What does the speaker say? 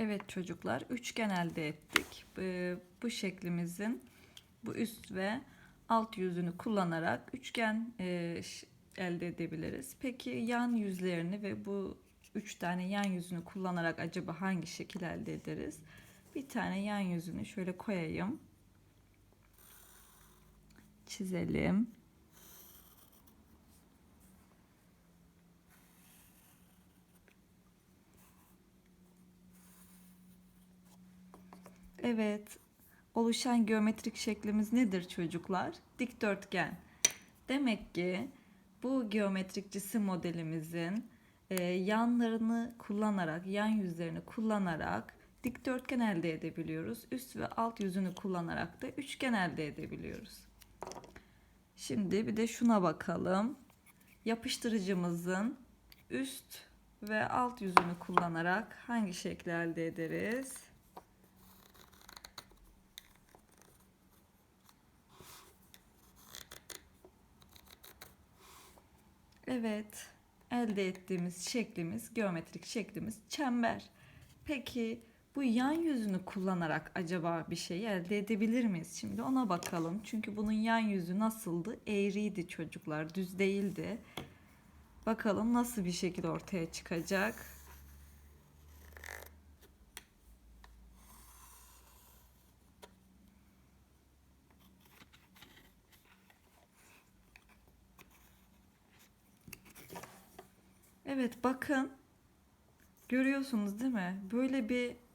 Evet çocuklar üçgen elde ettik. Ee, Bu şeklimizin bu üst ve alt yüzünü kullanarak üçgen e, elde edebiliriz. Peki yan yüzlerini ve bu üç tane yan yüzünü kullanarak acaba hangi şekil elde ederiz? Bir tane yan yüzünü şöyle koyayım. Çizelim. Evet, oluşan geometrik şeklimiz nedir çocuklar? Dikdörtgen. Demek ki bu geometrik cisim modelimizin e, yanlarını kullanarak, yan yüzlerini kullanarak dikdörtgen elde edebiliyoruz. Üst ve alt yüzünü kullanarak da üçgen elde edebiliyoruz. Şimdi bir de şuna bakalım. Yapıştırıcımızın üst ve alt yüzünü kullanarak hangi şekli elde ederiz? Evet, elde ettiğimiz şeklimiz, geometrik şeklimiz çember. Peki bu yan yüzünü kullanarak acaba bir şey elde edebilir miyiz? Şimdi ona bakalım. Çünkü bunun yan yüzü nasıldı? Eğriydi çocuklar, düz değildi. Bakalım nasıl bir şekil ortaya çıkacak. Evet bakın. Görüyorsunuz değil mi? Böyle bir